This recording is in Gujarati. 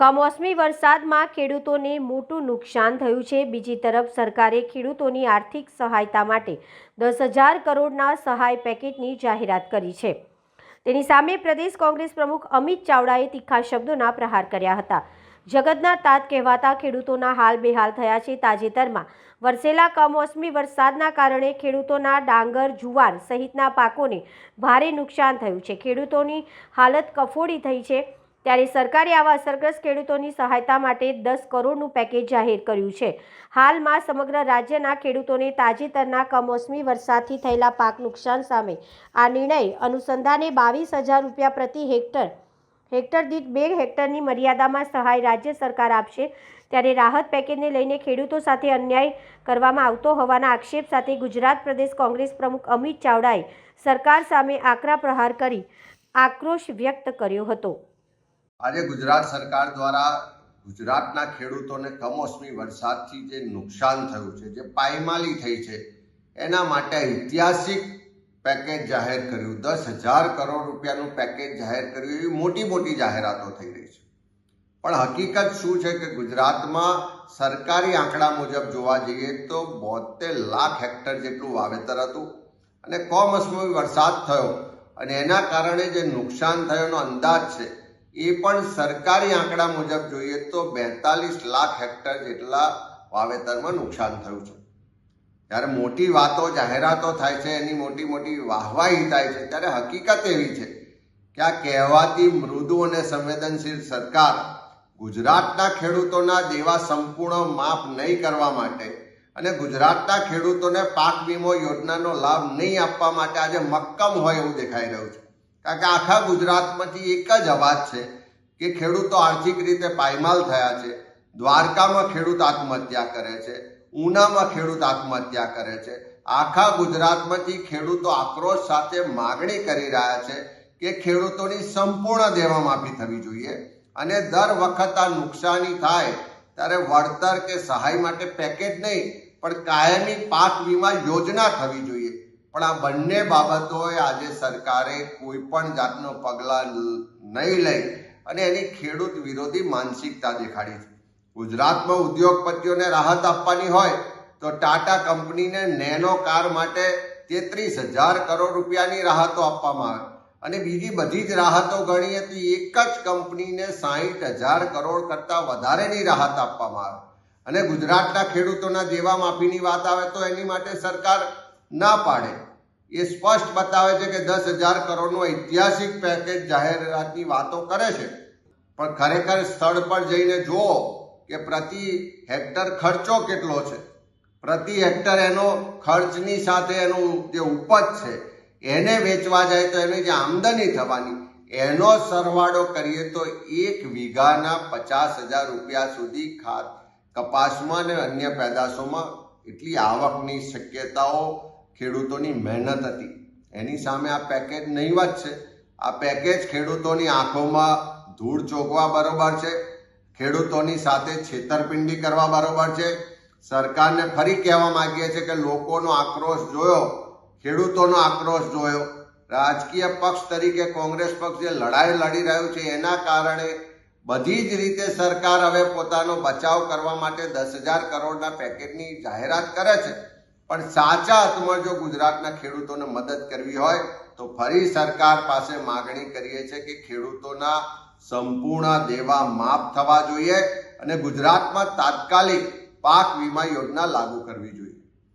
કમોસમી વરસાદમાં ખેડૂતોને મોટું નુકસાન થયું છે. બીજી તરફ સરકારે ખેડૂતોની આર્થિક સહાયતા માટે દસ હજાર કરોડના સહાય પેકેટની જાહેરાત કરી છે. તેની સામે પ્રદેશ કોંગ્રેસ પ્રમુખ અમિત ચાવડાએ તીખા શબ્દોના પ્રહાર કર્યા હતા. જગતના તાત કહેવાતા ખેડૂતોના હાલ બેહાલ થયા છે. તાજેતરમાં વરસેલા કમોસમી વરસાદના કારણે ખેડૂતોના ડાંગર, જુવાર સહિતના પાકોને ભારે નુકસાન થયું છે. ખેડૂતોની હાલત કફોડી થઈ છે. ત્યારે સરકારે આવા અસરગ્રસ્ત ખેડૂતોની સહાયતા માટે દસ કરોડનું પેકેજ જાહેર કર્યું છે. હાલમાં સમગ્ર રાજ્યના ખેડૂતોને તાજેતરના કમોસમી વરસાદથી થયેલા પાક નુકસાન સામે આ નિર્ણય અનુસંધાને બાવીસ હજાર રૂપિયા પ્રતિ હેક્ટર હેક્ટર દીઠ બે હેક્ટરની મર્યાદામાં સહાય રાજ્ય સરકાર આપશે. ત્યારે રાહત પેકેજને લઈને ખેડૂતો સાથે અન્યાય કરવામાં આવતો હોવાના આક્ષેપ સાથે ગુજરાત પ્રદેશ કોંગ્રેસ પ્રમુખ અમિત ચાવડાએ સરકાર સામે આકરા પ્રહાર કરી આક્રોશ વ્યક્ત કર્યો હતો. આજે ગુજરાત સરકાર દ્વારા ગુજરાતના ખેડૂતોને કમોસમી વરસાદથી જે નુકસાન થયું છે, જે પાયમાલી થઈ છે, એના માટે ઐતિહાસિક પેકેજ જાહેર કર્યું. દસ હજાર કરોડ રૂપિયાનું પેકેજ જાહેર કર્યું એવી મોટી મોટી જાહેરાતો થઈ રહી છે. પણ હકીકત શું છે કે ગુજરાતમાં સરકારી આંકડા મુજબ જોવા જઈએ તો બોતેર લાખ હેક્ટર જેટલું વાવેતર હતું અને કમોસમી વરસાદ થયો અને એના કારણે જે નુકસાન થયોનો અંદાજ છે એ પણ સરકારી આંકડા મુજબ જોઈએ તો બેતાલીસ લાખ હેક્ટર જેટલા વાવેતરમાં નુકસાન થયું છે. જ્યારે મોટી વાતો, જાહેરાતો થાય છે, એની મોટી મોટી વાહવાહી થાય છે, ત્યારે હકીકત એવી છે કે આ કહેવાતી મૃદુ અને સંવેદનશીલ સરકાર ગુજરાતના ખેડૂતોના દેવા સંપૂર્ણ માફ નહીં કરવા માટે અને ગુજરાતના ખેડૂતોને પાક વીમો યોજનાનો લાભ નહીં આપવા માટે આજે મક્કમ હોય એવું દેખાઈ રહ્યું છે. કારણ કે આખા ગુજરાતમાંથી એક જ અવાજ છે કે ખેડૂતો આર્થિક રીતે પાયમાલ થયા છે, દ્વારકામાં ખેડૂત આત્મહત્યા કરે છે, ઉનામાં ખેડૂત આત્મહત્યા કરે છે. આખા ગુજરાતમાંથી ખેડૂતો આક્રોશ સાથે માગણી કરી રહ્યા છે કે ખેડૂતોની સંપૂર્ણ દેવા માફી થવી જોઈએ અને દર વખત આ નુકસાની થાય ત્યારે વળતર કે સહાય માટે પેકેજ નહીં, પણ કાયમી પાક વીમા યોજના થવી જોઈએ. પણ આ બંને બાબતોએ આજે સરકારે કોઈ પણ જાતનો પગલાં નહીં લઈ અને એની ખેડૂત વિરોધી માનસિકતા દેખાડી છે. ગુજરાતમાં ઉદ્યોગપતિઓને રાહત આપવાની હોય તો ટાટા કંપનીને નેનો કાર માટે તેત્રીસ હજાર કરોડ રૂપિયાની રાહતો આપવામાં આવે. અને બીજી બધી જ રાહતો ગણીએ તો એક જ કંપનીને સાહીઠ હજાર કરોડ કરતાં વધારેની રાહત આપવામાં આવે. અને ગુજરાતના ખેડૂતોના દેવા માફીની વાત આવે તો એની માટે સરકાર ના પાડે. એ સ્પષ્ટ બતાવે છે કે દસ હજાર કરોડનું ઐતિહાસિક પેકેજ જાહેરાતની વાતો કરે છે. પણ ખરેખર સ્થળ પર જઈને જુઓ કે પ્રતિ હેક્ટર ખર્ચો કેટલો છે. પ્રતિ હેક્ટર એનો ખર્ચની સાથે એનું જે ઉપજ છે, એને વેચવા જાય તો એની જે આમદની થવાની, એનો સરવાળો કરીએ તો એક વીઘાના પચાસ હજાર રૂપિયા સુધી ખાત કપાસમાં અને અન્ય પેદાશોમાં એટલી આવકની શક્યતાઓ ખેડૂતોની મહેનત હતી. એની સામે આ પેકેજ નહીવત છે. આ પેકેજ ખેડૂતોની આંખોમાં ધૂળ ચોકવા બરોબર છે. ખેડૂતોની સાથે છેતરપિંડી કરવા બરોબર છે. સરકારને ફરી કહેવા માંગીએ છીએ કે લોકોનો આક્રોશ જોયો, ખેડૂતોનો આક્રોશ જોયો. રાજકીય પક્ષ તરીકે કોંગ્રેસ પક્ષ જે લડાઈ લડી રહ્યું છે, એના કારણે બધી જ રીતે સરકાર હવે પોતાનો બચાવ કરવા માટે દસ હજાર કરોડના પેકેજની જાહેરાત કરે છે. પણ સાચા અર્થમાં જો ગુજરાતના ખેડૂતોને મદદ કરવી હોય, તો ફરી સરકાર પાસે માગણી કરીએ છીએ કે ખેડૂતોના સંપૂર્ણ દેવા માફ થવા જોઈએ અને ગુજરાતમાં તાત્કાલિક પાક વીમા યોજના લાગુ કરવી જોઈએ.